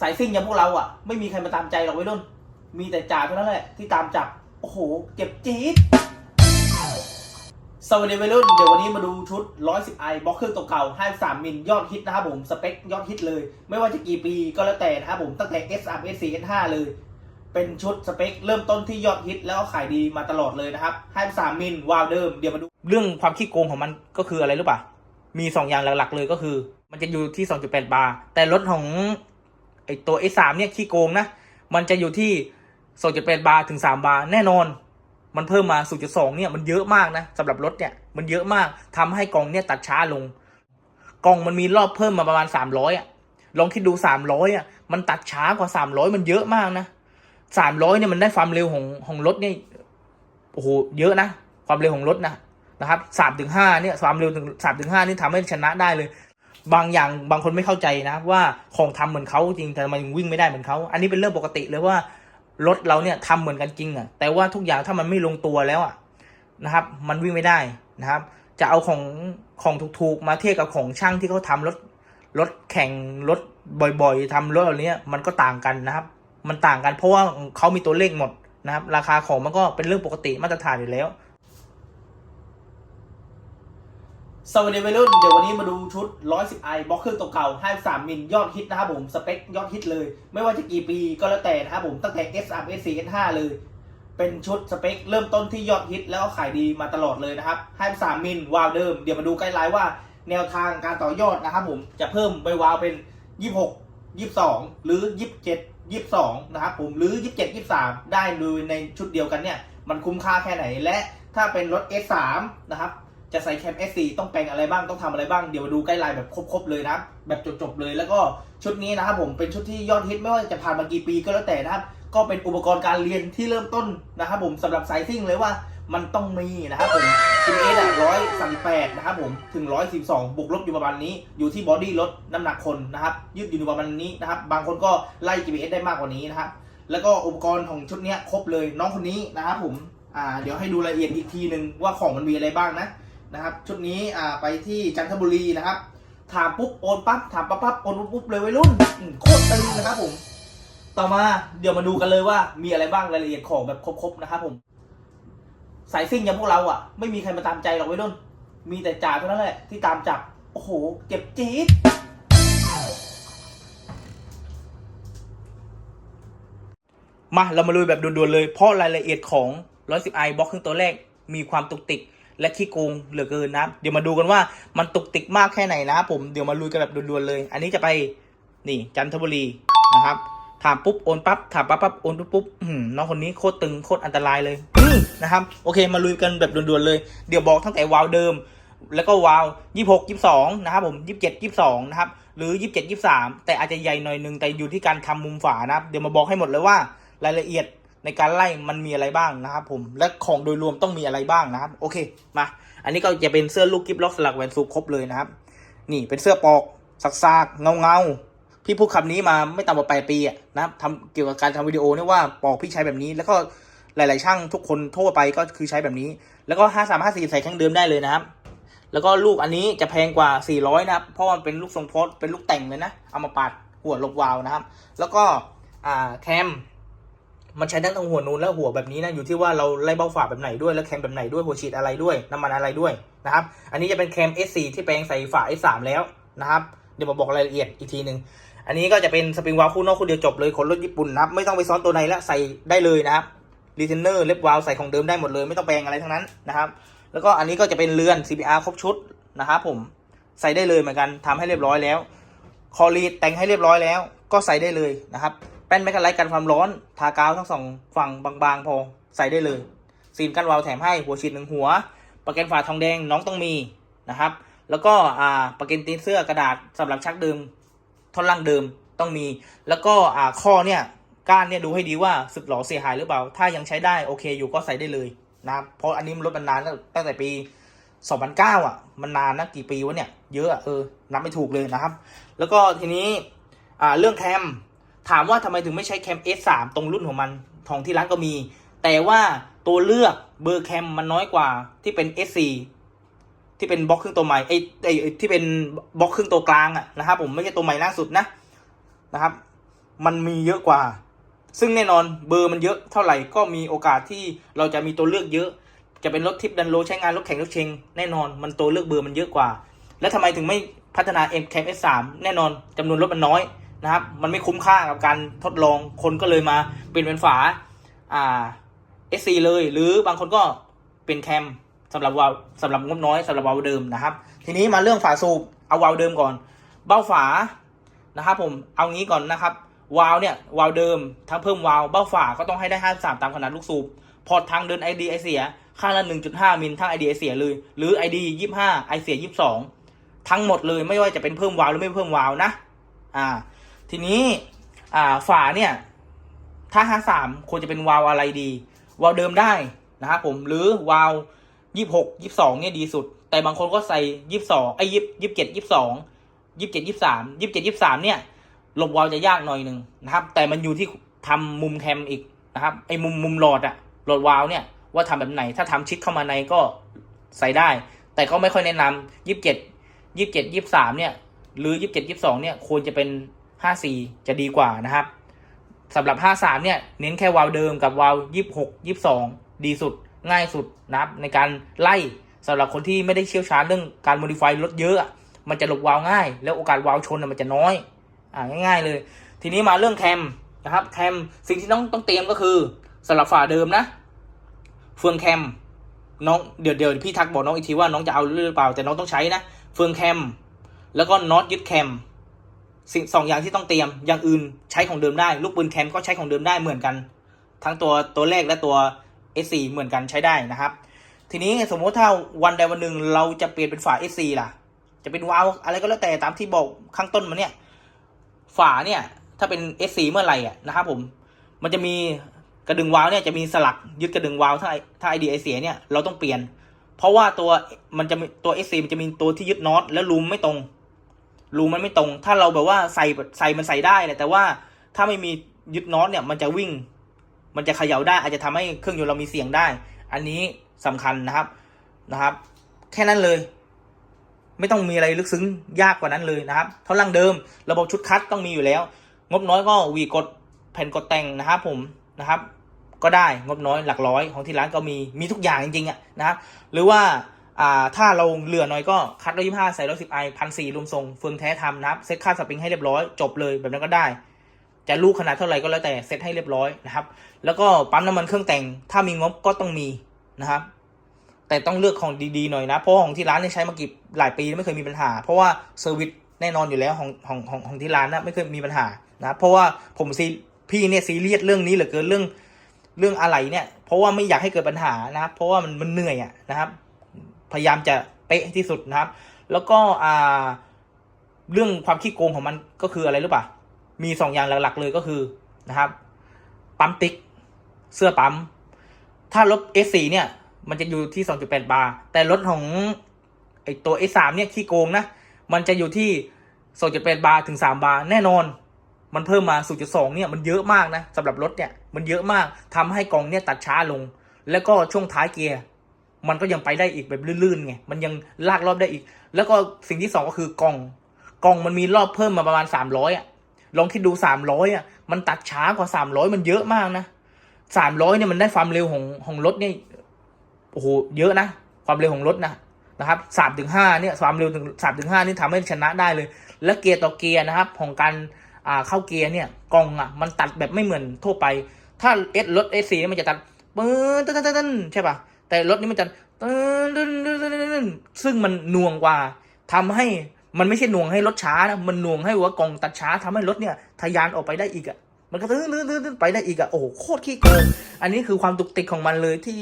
สายซิ่งอย่างพวกเราอะ ไม่มีใครมาตามใจหรอกวัยรุ่น มีแต่จ่าเท่านั้นแหละที่ตามจับ โอ้โห เจ็บจี๊ดสวัสดีวัยรุ่น เดี๋ยววันนี้มาดูชุด 110i บล็อกเครื่องตัวเก่า 53 มิลยอดฮิตนะครับผม สเปคยอดฮิตเลย ไม่ว่าจะกี่ปีก็แล้วแต่นะครับผม ตั้งแต่ S3 S4 S5 เลย เป็นชุดสเปค เริ่มต้นที่ยอดฮิตแล้วก็ขายดีมาตลอดเลยนะครับ 53 มิลวาวเดิม เดี๋ยวมาดู เรื่องความขี้โกงของมันก็คืออะไรรู้ป่ะ มี 2 อย่างหลักๆ เลยก็คือ มันจะอยู่ที่ 2.8 บาร์ แต่รถของ ไอตัว S3 เนี่ยขี้โกงนะ มันจะอยู่ที่ 2.8 บาร์ถึง 3 บาร์แน่นอน มันเพิ่มมา 0.2 เนี่ยมันเยอะมากนะสำหรับรถเนี่ยมันเยอะมากทำให้กล่องเนี่ยตัดช้าลง กล่องมันมีรอบเพิ่มมาประมาณ 300อะลองคิดดู 300อะมันตัดช้ากว่า 300 มันเยอะมากนะ 300เนี่ยมันได้ความเร็วของของรถเนี่ยโอ้โหเยอะนะ ความเร็วของรถนะนะครับสามถึงห้าเนี่ยความเร็วถึงสามถึงห้านี่ทำให้ชนะได้เลย บางอย่างบางคนไม่เข้าใจนะ ว่าของทำเหมือนเขาจริงแต่ทำไมันวิ่งไม่ได้เหมือนเขาอันนี้เป็นเรื่องปกติเลยว่ารถเราเนี่ยทำเหมือนกันจริงอะแต่ว่าทุกอย่างถ้ามันไม่ลงตัวแล้วอะนะครับ มันวิ่งไม่ได้นะครับ จะเอาของของถูกๆมาเทียบกับของช่างที่เขาทำรถรถแข่งรถบ่อยๆทำรถเหล่านี้มันก็ต่างกันนะครับ มันต่างกันเพราะว่าเขามีตัวเลขหมดนะครับ ราคาของมันก็เป็นเรื่องปกติมาตรฐานอยู่แล้ว สวัสดีวัยรุ่น เดี๋ยววันนี้มาดูชุด 110i บล็อกเครื่องตัวเก่า 53มิลยอดฮิตนะครับผม สเปคยอดฮิตเลย ไม่ว่าจะกี่ปีก็แล้วแต่นะครับผม ตั้งแต่ S3 S4 S5 เลย เป็นชุดสเปค เริ่มต้นที่ยอดฮิตแล้วก็ขายดีมาตลอดเลยนะครับ 53มิลวาวเดิม เดี๋ยวมาดูไกด์ไลน์ว่าแนวทางการต่อยอดนะครับผม จะเพิ่มใบวาวเป็น 26 22 หรือ 27 22 นะครับผม หรือ 27 23 ได้โดยในชุดเดียวกันเนี่ย มันคุ้มค่าแค่ไหน และถ้าเป็นรถ S3 นะครับ จะใส่แคม S4 ต้องแปลงอะไรบ้างต้องทำอะไรบ้างเดี๋ยวมาดูไกด์ไลน์แบบครบๆเลยนะแบบจบๆเลยแล้วก็ชุดนี้นะครับผมเป็นชุดที่ยอดฮิตไม่ว่าจะผ่านมากี่ปีก็แล้วแต่นะครับก็เป็นอุปกรณ์การเรียนที่เริ่มต้นนะครับผมสำหรับสายซิ่งเลยว่ามันต้องมีนะครับผม GPS อะร้อยสามแปดนะครับผมถึงร้อยสิบสองบวกลบอยู่ประมาณนี้ อยู่ที่บอดี้รถน้ำหนักคนนะครับยืดอยู่ประมาณนี้นะครับบางคนก็ไล่ GPS ได้มากกว่านี้นะครับแล้วก็อุปกรณ์ของชุดนี้ครบเลยน้องคนนี้นะครับผมอ่าเดี๋ยวให้ดูรายละเอียดอีกทีหนึ่งว่าของมันมีอะไรบ้างนะ นะครับ ชุดนี้อ่าไปที่จันทบุรีนะครับ ถามปุ๊บโอนปั๊บถามปั๊บปั๊บโอนปุ๊บปุ๊บเลยวัยรุ่นโคตรตึงนะครับผม ต่อมาเดี๋ยวมาดูกันเลยว่ามีอะไรบ้างรายละเอียดของแบบครบๆนะครับผม สายซิ่งอย่างพวกเราอะ ไม่มีใครมาตามใจหรอกวัยรุ่น มีแต่จ่าเท่านั้นแหละที่ตามจับโอ้โหเจ็บจี๊ดมาเรามาลุยแบบด่วนๆเลยเพราะรายละเอียดของ 110i บล็อกครื่งตัวแรกมีความตุกติก และขี้โกงเหลือเกินนะเดี๋ยวมาดูกันว่ามันตุกติกมากแค่ไหนนะผมเดี๋ยวมาลุยกันแบบด่วนๆเลย อันนี้จะไปนี่จันทบุรีนะครับถามปุ๊บโอนปั๊บถามปั๊บปั๊บโอนปุ๊บปุ๊บน้องคนนี้โคตรตึงโคตรอันตรายเลยนะครับโอเคมาลุยกันแบบด่วนๆเลยเดี๋ยวบอกตั้งแต่วาล์วเดิม แล้วก็วาวยี่หกยี่สองนะครับผมยี่สิบเจ็ดยี่สองนะครับหรือยี่สิบเจ็ดยี่สามแต่อาจจะใหญ่หน่อยนึงแต่อยู่ที่การทำมุมฝานะครับ เดี๋ยวมาบอกให้หมดเลยว่ารายละเอียด ในการไล่มันมีอะไรบ้างนะครับผมและของโดยรวมต้องมีอะไรบ้างนะครับ โอเคมา อันนี้ก็จะเป็นเสื้อลูกกิฟล็อกสลักแหวนซูครบเลยนะครับ นี่เป็นเสื้อปอกซากเงาเงาพี่พูดคำนี้มาไม่ต่ำกว่าแปดปีอะนะครับทำเกี่ยวกับการทำวิดีโอเนี่ยว่าปอกพี่ใช้แบบนี้ แล้วก็หลาย ๆ ช่างทุกคนทั่วไปก็คือใช้แบบนี้ แล้วก็ห้าสามห้าสี่ใส่แข้งเดิมได้เลยนะครับแล้วก็ลูกอันนี้จะแพงกว่า 400 นะครับ เพราะมันเป็นลูกทรงโพสเป็นลูกแต่งเลยนะ เอามาปาดหัวลบวาวนะครับ แล้วก็แคม มันใช้ทั้งตรงหัวนูนและหัวแบบนี้นะอยู่ที่ว่าเราไล่เบ้าฝาแบบไหนด้วยแล้วแคมแบบไหนด้วยหัวฉีดอะไรด้วยน้ำมันอะไรด้วยนะครับ อันนี้จะเป็นแคม S4 ที่แปลงใส่ฝา S3 แล้วนะครับ เดี๋ยวมาบอกรายละเอียดอีกทีหนึ่งอันนี้ก็จะเป็นสปริงวาล์วคู่นอกคู่เดียวจบเลยขนรถญี่ปุ่นนะครับไม่ต้องไปซ้อนตัวในแล้วใส่ได้เลยนะครับรีเทนเนอร์เล็บวาล์วใส่ของเดิมได้หมดเลย ไม่ต้องแปลงอะไรทั้งนั้นนะครับแล้วก็อันนี้ก็จะเป็นเรือน CPR ครบชุดนะครับผมใส่ได้เลยเหมือนกันทำให้เรียบร้อยแล้ว คอรีแต่งให้เรียบร้อยแล้ว ก็ใส่ได้เลยนะครับ แป้นแมกกาไลท์กันความร้อน ทากาวทั้งสองฝั่งบางๆ พอใส่ได้เลยซีนกันวาวแถมให้หัวฉีดหนึ่งหัว ประกันฝาทองแดงน้องต้องมีนะครับ แล้วก็อ่าประกันตีนเสื้อกระดาษสำหรับชักเดิมท่อนล่างเดิมต้องมี แล้วก็อ่าข้อเนี่ยก้านเนี่ยดูให้ดีว่าสึกหรอเสียหายหรือเปล่า ถ้ายังใช้ได้โอเคอยู่ก็ใส่ได้เลยนะครับเพราะอันนี้มันรถมันนานแล้วตั้งแต่ปี2009อะ มันนานนะกี่ปีวะเนี่ย เยอะอะเออนับไม่ถูกเลยนะครับ แล้วก็ทีนี้อ่าเรื่องแคม ถามว่าทำไมถึงไม่ใช้แคม S3 ตรงรุ่นของมันของที่ร้านก็มี แต่ว่าตัวเลือกเบอร์แคมมันน้อยกว่าที่เป็น S4 ที่เป็นบล็อกครึ่งตัวใหม่ไอ้ไอ้ที่เป็นบล็อกครึ่งตัวกลางอะนะครับผมไม่ใช่ตัวใหม่ล่าสุดนะนะครับ มันมีเยอะกว่า ซึ่งแน่นอนเบอร์มันเยอะเท่าไหร่ก็มีโอกาสที่เราจะมีตัวเลือกเยอะ จะเป็นรถทิปดันโลใช้งานรถแข่งรถเชงแน่นอนมันตัวเลือกเบอร์มันเยอะกว่า แล้วทำไมถึงไม่พัฒนา M Cam S3 แน่นอนจำนวนรถมันน้อย นะครับ มันไม่คุ้มค่ากับการทดลองคนก็เลยมาเปลี่ยนเป็นฝาอ่า SC เลย หรือบางคนก็เป็นแคมสำหรับวาวสำหรับงบน้อยสำหรับวาล์วเดิมนะครับ ทีนี้มาเรื่องฝาสูบเอาวาล์วเดิมก่อน เบ้าฝานะครับผมเอางี้ก่อนนะครับวาล์วเนี่ยวาล์วเดิมถ้าเพิ่มวาล์วเบ้าฝาก็ต้องให้ได้53ตามขนาดลูกสูบพอทางเดิน ID ไอเสียข้างละ 1.5 มิลทั้ง ID ไอเสียเลย หรือ ID 25ไอเสีย22 ทั้งหมดเลยไม่ว่าจะเป็นเพิ่มวาล์วหรือไม่เพิ่มวาล์วนะ อ่า ทีนี้อ่าฝาเนี่ยถ้า53ควรจะเป็นวาล์วอะไรดี วาล์วเดิมได้นะครับผมหรือวาล์ว26 22เนี่ยดีสุด แต่บางคนก็ใส่22ไอ้ยี่ยี่สิบเจ็ดยี่สิบสองยี่สิบเจ็ดยี่สิบสามยี่สิบเจ็ดยี่สิบสามเนี่ยหลบวาล์วจะยากหน่อยหนึ่งนะครับ แต่มันอยู่ที่ทำมุมแคมอีกนะครับไอ้มุมมุมหลอดอะหลอดวาล์วเนี่ยว่าทำแบบไหน ถ้าทำชิดเข้ามาในก็ใส่ได้ แต่ก็ไม่ค่อยแนะนำยี่สิบเจ็ดยี่สิบเจ็ดยี่สิบสามเนี่ยหรือยี่สิบเจ็ดยี่สิบสองเนี่ยควรจะเป็น ห้าสี่จะดีกว่านะครับสำหรับ 53 เนี่ย เน้นแค่วาลเดิมกับวาล์ว26 22 ดีสุดง่ายสุดนะครับในการไล่สำหรับคนที่ไม่ได้เชี่ยวชาญเรื่องการโมดิฟายรถเยอะ มันจะหลบวาล์วง่าย แล้วโอกาสวาล์วชนมันจะน้อยอ่าง่ายๆเลย ทีนี้มาเรื่องแคมนะครับแคมสิ่งที่ต้องต้องเตรียมก็คือสำหรับฝาเดิมนะ เฟืองแคมน้องเดี๋ยวเดี๋ยวพี่ทักบอกน้องอีกทีว่าน้องจะเอาหรือเปล่าแต่น้องต้องใช้นะ เฟืองแคมแล้วก็น็อตยึดแคม สิ่งสองอย่างที่ต้องเตรียม อย่างอื่นใช้ของเดิมได้ ลูกปืนแคมก็ใช้ของเดิมได้เหมือนกัน ทั้งตัวตัวแรกและตัว S4 เหมือนกันใช้ได้นะครับ ทีนี้สมมติถ้าวันใดวันหนึ่งเราจะเปลี่ยนเป็นฝา S4 ล่ะ จะเป็นวาล์วอะไรก็แล้วแต่ตามที่บอกข้างต้นมาเนี่ย ฝาเนี่ยถ้าเป็น S4 เมื่อไหร่อะนะครับผม มันจะมีกระดึงวาล์วเนี่ยจะมีสลักยึดกระดึงวาล์วถ้าถ้าไอเสียเนี่ยเราต้องเปลี่ยน เพราะว่าตัวมันจะมีตัว S4 มันจะมีตัวที่ยึดน็อตและรูมไม่ตรง รูมันไม่ตรง ถ้าเราแบบว่าใส่ใส่มันใส่ได้แหละแต่ว่าถ้าไม่มียึดน็อตเนี่ย มันจะวิ่ง มันจะเขย่าได้ อาจจะทำให้เครื่องยนต์เรามีเสียงได้ อันนี้สำคัญนะครับนะครับ แค่นั้นเลย ไม่ต้องมีอะไรลึกซึ้งยากกว่านั้นเลยนะครับเท่าลังเดิม ระบบชุดคัดต้องมีอยู่แล้ว งบน้อยก็วีกดแผ่นกดแต่งนะครับผมนะครับ ก็ได้งบน้อยหลักร้อยของที่ร้านก็มีมีทุกอย่างจริงๆอะนะครับหรือว่า อ่าถ้าเราเหลือน้อยก็คัดร้อยยี่ห้าใส่ร้อยสิบไอพันสี่รวมส่งเฟืองแท้ทำนะครับเซตค่าสปริงให้เรียบร้อยจบเลยแบบนั้นก็ได้ จะลูกขนาดเท่าไหร่ก็แล้วแต่เซตให้เรียบร้อยนะครับ แล้วก็ปั๊มน้ำมันเครื่องแต่ง ถ้ามีงบก็ต้องมีนะครับ แต่ต้องเลือกของดีๆหน่อยนะเพราะของที่ร้านเนี่ยใช้มากี่หลายปีไม่เคยมีปัญหา เพราะว่าเซอร์วิสแน่นอนอยู่แล้วของของของของที่ร้านนะไม่เคยมีปัญหานะเพราะว่าผมซีพี่เนี่ยซีเรียสเรื่องนี้เหลือเกินเรื่องเรื่องอะไรเนี่ย เพราะว่าไม่อยากให้เกิดปัญหานะครับ เพราะว่ามันมันเหนื่อยอะนะครับ พยายามจะเป๊ะที่สุดนะครับ แล้วก็อ่าเรื่องความขี้โกงของมันก็คืออะไรหรือเปล่ามีสองอย่างหลักๆเลยก็คือนะครับ ปั๊มติ๊ก เสื้อปั๊ม ถ้ารถ S4 เนี่ย มันจะอยู่ที่ 2.8 บาร์ แต่รถของไอตัว S3 เนี่ยขี้โกงนะ มันจะอยู่ที่ 2.8 บาร์ถึง 3 บาร์ แน่นอน มันเพิ่มมา 0.2 เนี่ย มันเยอะมากนะสำหรับรถเนี่ย มันเยอะมากทำให้กองเนี่ยตัดช้าลง แล้วก็ช่วงท้ายเกียร์ มันก็ยังไปได้อีกแบบลื่นๆไงมันยังลากรอบได้อีก แล้วก็สิ่งที่สองก็คือกล่องกล่องมันมีรอบเพิ่มมาประมาณ300อะลองคิดดู300อะมันตัดช้ากว่า300มันเยอะมากนะ300เนี่ยมันได้ความเร็วของของรถเนี่ยโอ้โหเยอะนะ ความเร็วของรถนะนะครับสามถึงห้าเนี่ยความเร็วถึงสามถึงห้านี่ทำให้ชนะได้เลย แล้วเกียร์ต่อเกียร์นะครับ ของการอ่าเข้าเกียร์เนี่ยกล่องอะมันตัดแบบไม่เหมือนทั่วไป ถ้าเอสรถเอสซีมันจะตัดปื้นตึ้นตึ้นตึ้นใช่ป่ะ แต่รถนี้มันจะตึ้นตึ้นตึ้นตึ้นตึ้นซึ่งมันน่วงกว่าทำให้มันไม่ใช่น่วงให้รถช้านะมันน่วงให้ว่ากล่องตัดช้าทำให้รถเนี่ยทะยานออกไปได้อีกอะมันก็ตึ้นตึ้นตึ้นตึ้นไปได้อีกอะโอ้โหโคตรขี้โกงอันนี้คือความตุกติกของมันเลยที่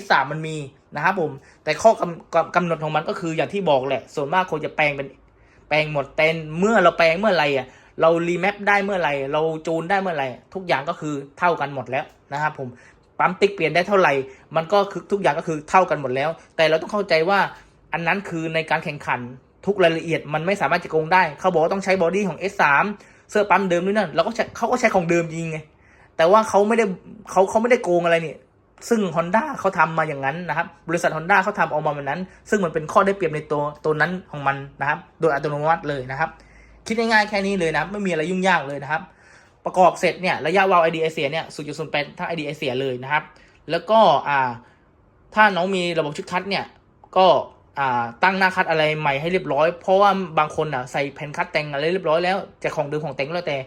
S3 มันมีนะครับผม แต่ข้อกำกำกำหนดของมันก็คืออย่างที่บอกแหละ ส่วนมากคนจะแปลงเป็นแปลงหมดแต่เมื่อเราแปลงเมื่อไหร่อะเรารีแมปได้เมื่อไหร่ เราจูนได้เมื่อไหร่ ทุกอย่างก็คือเท่ากันหมดแล้วนะครับผม ปั๊มติ๊กเปลี่ยนได้เท่าไหร่ มันก็คือทุกอย่างก็คือเท่ากันหมดแล้ว แต่เราต้องเข้าใจว่าอันนั้นคือในการแข่งขันทุกรายละเอียดมันไม่สามารถจะโกงได้ เขาบอกว่าต้องใช้บอดี้ของ S3 เสื้อปั๊มเดิมด้วยนั่นเราก็เขาก็ใช้ของเดิมจริงไงแต่ว่าเขาไม่ได้เขาเขาไม่ได้โกงอะไรนี่ซึ่ง Honda เขาทำมาอย่างนั้นนะครับ บริษัท Honda เขาทำออกมาแบบนั้น ซึ่งมันเป็นข้อได้เปรียบในตัวตัวนั้นของมันนะครับ โดยอัตโนมัติเลยนะครับ คิดง่ายๆแค่นี้เลยนะ ไม่มีอะไรยุ่งยากเลยนะครับ ประกอบเสร็จเนี่ยระยะวาล์ว ID ไอเสียเนี่ย0.08ถ้าไอเสียเลยนะครับ แล้วก็อ่าถ้าน้องมีระบบชุดคัดเนี่ยก็อ่าตั้งหน้าคัดอะไรใหม่ให้เรียบร้อย เพราะว่าบางคนอะใส่แผ่นคัดแต่งอะไรเรียบร้อยแล้วแต่ของเดิมของแต่งแล้วแต่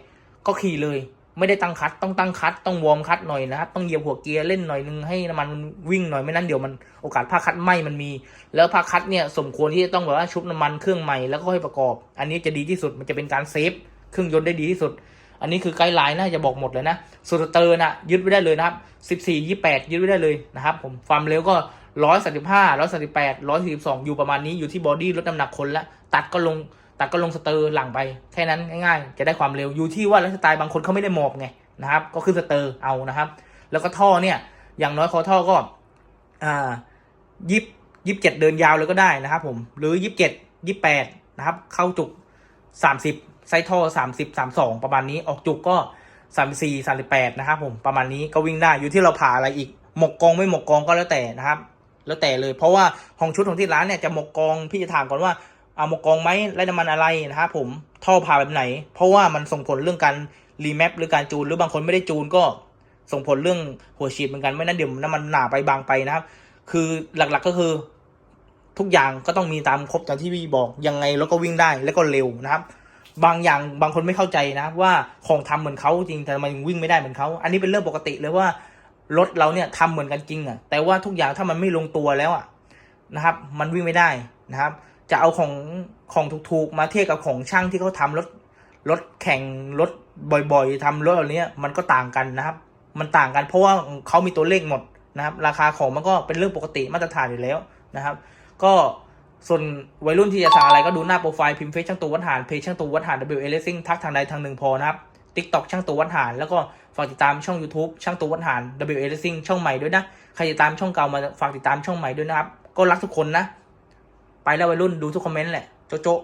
ก็ขี่เลย ไม่ได้ตั้งคัดต้องตั้งคัดต้องวอร์มคัดหน่อยนะครับต้องเหยียบหัวเกียร์เล่นหน่อยนึงให้น้ำมันมันวิ่งหน่อยไม่นั้นเดี๋ยวมันโอกาสผ้าคัดไหมมันมี แล้วผ้าคัดเนี่ยสมควรที่จะต้องแบบว่าชุบน้ำมันเครื่องใหม่แล้วก็ให้ประกอบ อันนี้จะดีที่สุดมันจะเป็นการเซฟเครื่องยนต์ได้ดีที่สุด อันนี้คือไกด์ไลน์น่าจะบอกหมดเลยนะสูตรเตอร์นะยึดไว้ได้เลยนะครับ 14 28 ยึดไว้ได้เลยนะครับผมความเร็วก็ 135 138 142 อยู่ประมาณนี้อยู่ที่บอดี้ลดน้ำหนักคนละตัดก็ลงตัดก็ลงสเตอร์หลังไปแค่นั้นง่ายๆ จะได้ความเร็วอยู่ที่ว่าไลฟ์สไตล์บางคนเขาไม่ได้หมอบไงนะครับก็ขึ้นสเตอร์เอานะครับ แล้วก็ท่อเนี่ยอย่างน้อยคอท่อก็อ่ายิบยิบเจ็ดเดินยาวเลยก็ได้นะครับผมหรือยิบเจ็ดยิบแปดนะครับเข้าจุกสามสิบ ไซท่อสามสิบสามสองประมาณนี้ออกจุกก็สามสี่สามสิบแปดนะครับผมประมาณนี้ก็วิ่งได้อยู่ที่เราผ่าอะไรอีก หมกกองไม่หมกกองก็แล้วแต่นะครับ แล้วแต่เลยเพราะว่าของชุดของที่ร้านเนี่ยจะหมกกองพี่จะถามก่อนว่าเอาหมกกองไหมไล่น้ำมันอะไรนะครับผมท่อผ่าแบบไหน เพราะว่ามันส่งผลเรื่องการรีแมปหรือการจูนหรือบางคนไม่ได้จูนก็ส่งผลเรื่องหัวฉีดเหมือนกันไม่นั้นเดี๋ยวน้ำมันหนาไปบางไปนะครับ คือหลักๆก็คือทุกอย่างก็ต้องมีตามครบตามที่พี่บอกยังไงรถก็วิ่งได้แล้วก็เร็วนะครับ บางอย่างบางคนไม่เข้าใจนะ ว่าของทำเหมือนเขาจริงแต่ทำไมันวิ่งไม่ได้เหมือนเขาอันนี้เป็นเรื่องปกติเลยว่ารถเราเนี่ยทำเหมือนกันจริงอะแต่ว่าทุกอย่างถ้ามันไม่ลงตัวแล้วอะนะครับ มันวิ่งไม่ได้นะครับ จะเอาของของถูกๆมาเทียบกับของช่างที่เขาทำรถรถแข่งรถบ่อยๆทำรถแบบนี้มันก็ต่างกันนะครับ มันต่างกันเพราะว่าเขามีตัวเลขหมดนะครับ ราคาของมันก็เป็นเรื่องปกติมาตรฐานอยู่แล้วนะครับ ก็ ส่วนวัยรุ่นที่จะสั่งอะไรก็ดูหน้าโปรไฟล์พิมพ์เฟซช่างตัววัดหารเพจช่างตัววัดหาร W L Racing ทักทางใดทางหนึ่งพอนะครับ TikTok ช่างตัววัดหารแล้วก็ฝากติดตามช่อง YouTube ช่างตัววัดหาร W L Racing ช่องใหม่ด้วยนะใครติดตามช่องเก่ามาฝากติดตามช่องใหม่ด้วยนะครับ ก็รักทุกคนนะ ไปแล้ววัยรุ่นดูทุกคอมเมนต์แหละโจะโจะ